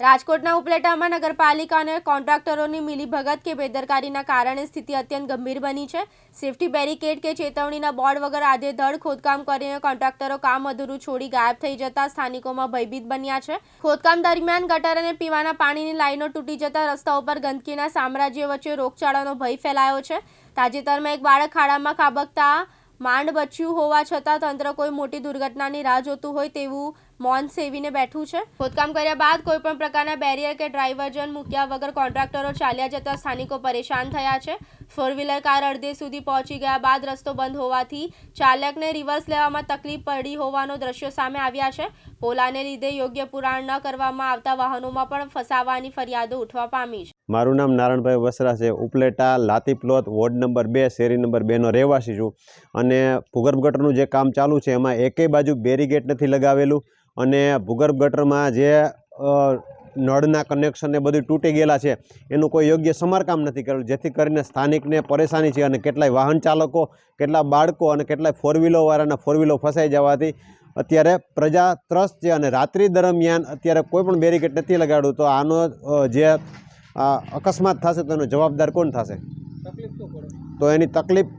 રાજકોટના ઉપલેટામાં નગરપાલિકા અને કોન્ટ્રાક્ટરોની મિલીભગત કે બેદરકારીના કારણે સ્થિતિ અત્યંત ગંભીર બની છે. સેફટી બેરિકેડ કે ચેતવણીના બોર્ડ વગર આધેધડ ખોદકામ કરીને કોન્ટ્રાક્ટરો કામ અધૂરું છોડી ગાયબ થઈ જતા સ્થાનિકોમાં ભયભીત બન્યા છે. ખોદકામ દરમિયાન ગટર અને પીવાના પાણીની લાઈનો તૂટી જતા રસ્તા ઉપર ગંદકીના સામ્રાજ્ય વચ્ચે રોગચાળાનો ભય ફેલાયો છે. તાજેતરમાં એક બાળક ખાડામાં ખાબકતા માંડ બચ્યું હોવા છતાં તંત્ર કોઈ મોટી દુર્ઘટનાની રાહ જોતું હોય તેવું મૌન સેવીને બેઠું છે. ખોદકામ કર્યા બાદ કોઈ પણ પ્રકારના બેરિયર કે ડ્રાઈવર્જન મૂક્યા વગર કોન્ટ્રાક્ટરો ચાલ્યા જતા સ્થાનિકો પરેશાન થયા છે. ફોર વ્હીલર કાર અડધે સુધી પહોંચી ગયા બાદ રસ્તો બંધ હોવાથી ચાલકને રિવર્સ લેવામાં તકલીફ પડી હોવાનો દ્રશ્યો સામે આવ્યા છે. પોલાને લીધે યોગ્ય પુરાણ ન કરવામાં આવતા વાહનોમાં પણ ફસાવાની ફરિયાદો ઉઠવા પામી છે. મારું નામ નારણભાઈ વસરા છે. ઉપલેટા લાતીપ્લોત વોર્ડ નંબર બે, શેરી નંબર બેનો રહેવાસી છું. અને ભૂગર્ભ ગટરનું જે કામ ચાલુ છે, એમાં એકેય બાજુ બેરીગેટ નથી લગાવેલું અને ભૂગર્ભ ગટરમાં જે નળના કનેક્શન ને બધું તૂટી ગયેલા છે, એનું કોઈ યોગ્ય સમારકામ નથી કરેલું. જેથી કરીને સ્થાનિકને પરેશાની છે અને કેટલાય વાહન ચાલકો, કેટલા બાળકો અને કેટલાય ફોર વ્હીલરવાળાના ફોર વ્હીલો ફસાઈ જવાથી અત્યારે પ્રજા ત્રસ્ત છે અને રાત્રિ દરમિયાન અત્યારે કોઈ પણ બેરીકેડ નથી લગાડ્યું, તો આનો જે અકસ્માત થશે તો એનો જવાબદાર કોણ થશે? તો એની તકલીફ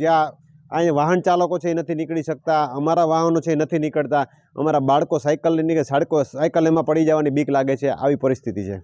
જ્યાં અહીંયા વાહન ચાલકો છે એ નથી નીકળી શકતા, અમારા વાહનો છે એ નથી નીકળતા, અમારા બાળકો સાયકલ નીકળે સાડકો સાયકલ એમાં પડી જવાની બીક લાગે છે, આવી પરિસ્થિતિ છે.